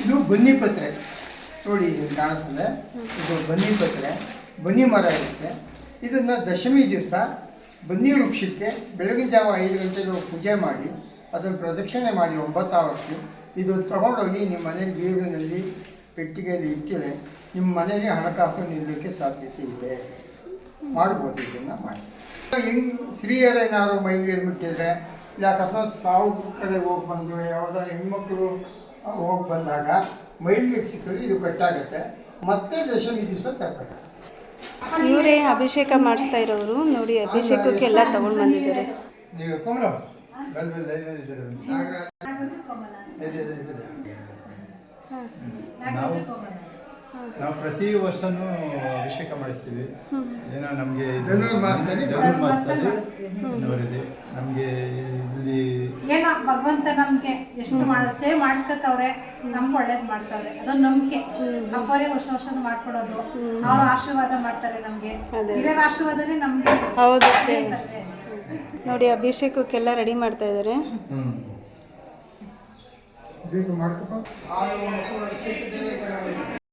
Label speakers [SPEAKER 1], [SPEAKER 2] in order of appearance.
[SPEAKER 1] ಇದು ಬನ್ನಿ ಪತ್ರೆ. ನೋಡಿ ಇದು ಕಾಣಿಸ್ತದೆ. ಇದು ಬನ್ನಿ ಪತ್ರೆ. ಬನ್ನಿ ಮರ ಇರುತ್ತೆ. ಇದನ್ನು ದಶಮಿ ದಿವಸ ಬನ್ನಿ ವೃಕ್ಷಕ್ಕೆ ಬೆಳಗಿನ ಜಾವ ಐದು ಗಂಟೆಗೆ ಪೂಜೆ ಮಾಡಿ ಅದನ್ನು ಪ್ರದಕ್ಷಿಣೆ ಮಾಡಿ ಒಂಬತ್ತು ಆವರ್ತಿ ಇದು ತಗೊಂಡೋಗಿ ನಿಮ್ಮ ಮನೆ ಬೀರಿನಲ್ಲಿ ಪೆಟ್ಟಿಗೆಯಲ್ಲಿ ಇಟ್ಟಿದೆ ನಿಮ್ಮ ಮನೆಯಲ್ಲಿ ಹಣಕಾಸು ನಿಲ್ಲಕ್ಕೆ ಸಾಧ್ಯತೆ ಇದೆ. ಮಾಡ್ಬೋದು ಇದನ್ನು ಮಾಡಿ. ಹೆಂಗ್ ಸ್ತ್ರೀಯರೇನಾದ್ರು ಮೈಗೆ ಬಿಟ್ಟಿದ್ರೆ ಇಲ್ಲ ಅಕಸ್ಮಾತ್ ಸಾವು ಕಡೆ ಹೋಗಿ ಬಂದು ಯಾವುದೋ ಹೆಣ್ಮಕ್ಳು ಹೋಗಿ ಬಂದಾಗ ಮೈಲ್ಗೆ ಸಿಕ್ಕರೆ ಇದು ಕಟ್ಟಾಗುತ್ತೆ. ಮತ್ತೆ ದಶಮಿ ದಿವಸ ಕರ್ಕೊಂಡು
[SPEAKER 2] ಇವರೇ ಅಭಿಷೇಕ ಮಾಡಿಸ್ತಾ ಇರೋರು. ನೋಡಿ ಅಭಿಷೇಕಕ್ಕೆಲ್ಲ ತಗೊಂಡು ಬಂದಿದ್ದಾರೆ.
[SPEAKER 1] ನೀವು ಕಮಲ.
[SPEAKER 3] ನಾವು ನಾವು ಪ್ರತಿ ವರ್ಷನೂ ಅಭಿಷೇಕ ಮಾಡಿಸ್ತೀವಿ. ಏನೋ ನಮಗೆ
[SPEAKER 1] ಧನುರ್ಮಾಸದಲ್ಲಿ
[SPEAKER 3] ಧನುರ್ಮಾಸದಲ್ಲಿ ನಮಗೆ
[SPEAKER 4] ಏನೋ ಭಗವಂತ ನಮ್ಗೆ ಎಷ್ಟು ಮಾಡ ಸೇವ್ ಮಾಡಿಸ್ಕೊತವ್ರೆ ನಮ್ಗೆ ಒಳ್ಳೇದ್ ಮಾಡ್ತಾವ್ರೆ. ಅದೊಂದು ನಂಬಿಕೆ. ಅಪ್ಪರೇ ವರ್ಷ ವರ್ಷ ಮಾಡ್ಕೊಡೋದು. ಅವ್ರ ಆಶೀರ್ವಾದ ಮಾಡ್ತಾರೆ ನಮ್ಗೆ. ಹಿರಿಯರ ಆಶೀರ್ವಾದನೇ ನಮ್ಗೆ
[SPEAKER 2] ಹೌದು. ನೋಡಿ ಅಭಿಷೇಕಕ್ಕೆಲ್ಲ ರೆಡಿ ಮಾಡ್ತಾ ಇದ್ದಾರೆ